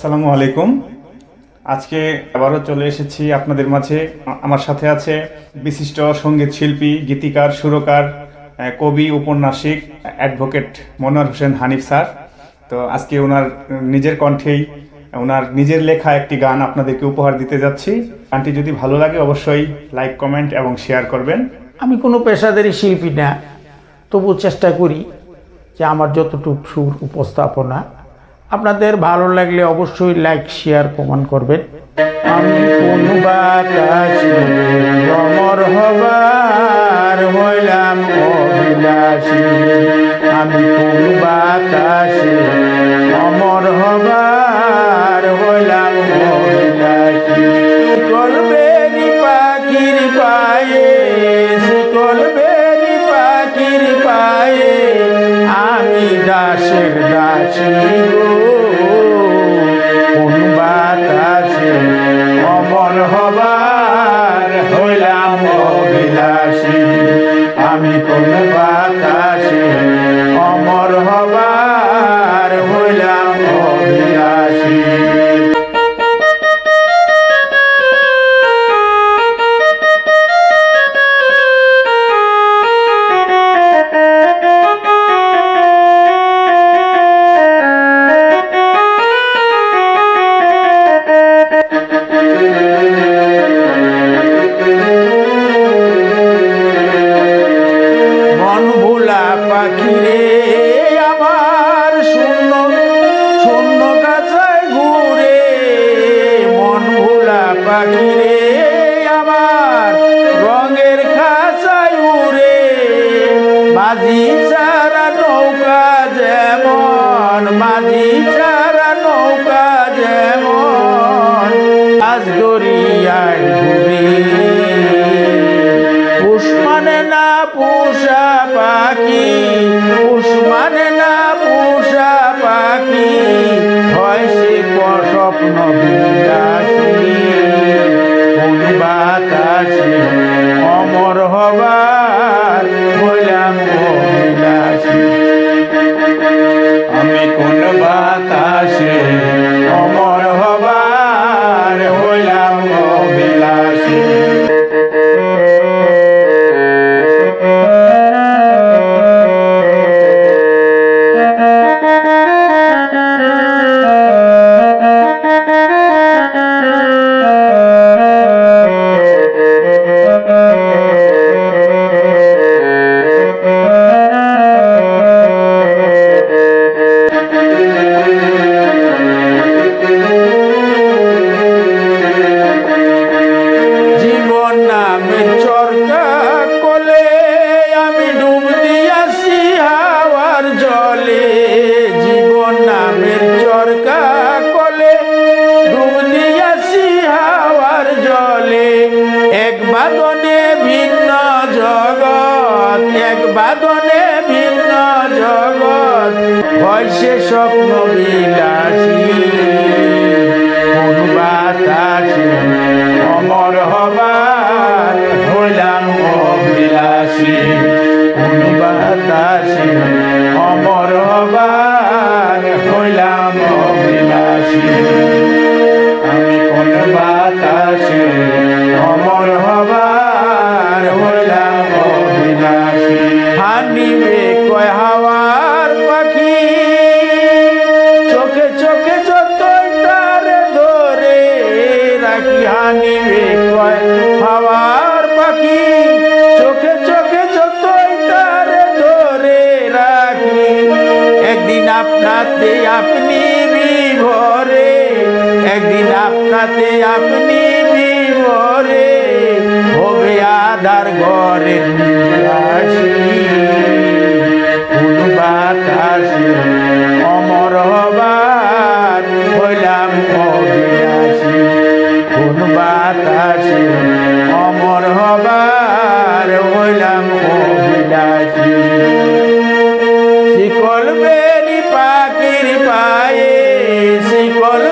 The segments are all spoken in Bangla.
আসসালামু আলাইকুম। আজকে আবারও চলে এসেছি আপনাদের মাঝে। আমার সাথে আছে বিশিষ্ট সংগীত শিল্পী, গীতিকার, সুরকার কবি, উপন্যাসিক, অ্যাডভোকেট মনোয়ার হোসেন হানিফ স্যার। তো আজকে ওনার নিজের কণ্ঠেই, ওনার নিজের লেখা একটি গান আপনাদেরকে উপহার দিতে যাচ্ছি। গানটি যদি ভালো লাগে অবশ্যই লাইক, কমেন্ট এবং শেয়ার করবেন। আমি কোনো পেশাদারি শিল্পী না, তবু চেষ্টা করি যে আমার যতটুকু সুর উপস্থাপনা আপনাদের ভালো লাগলে অবশ্যই লাইক শেয়ার কমেন্ট করবেন। আমি কোন বাতাসে, অমর হবার হইলাম অবিলাসী আমি কোন বাতাসে, অমর হবার হইলাম অবিলাসী কলবেরি পাখির পায়ে কলবেরি পাখির পায়ে, আমি দাসের দাসী অমর মাঝি সারা নৌকা কোন বাতাসে সে স্বপ্ন বিলাসী। নিবাসী কোন বাতাসে অমর হবার হইলাম অবিলাসী কোন বাতাসে অমর হবার হইলাম অবিলাসী শিকল বেরি পাখির পায়ে শিকল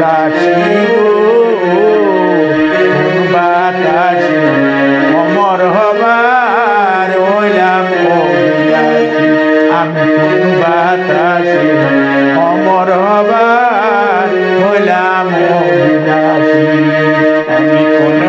দাসী। mi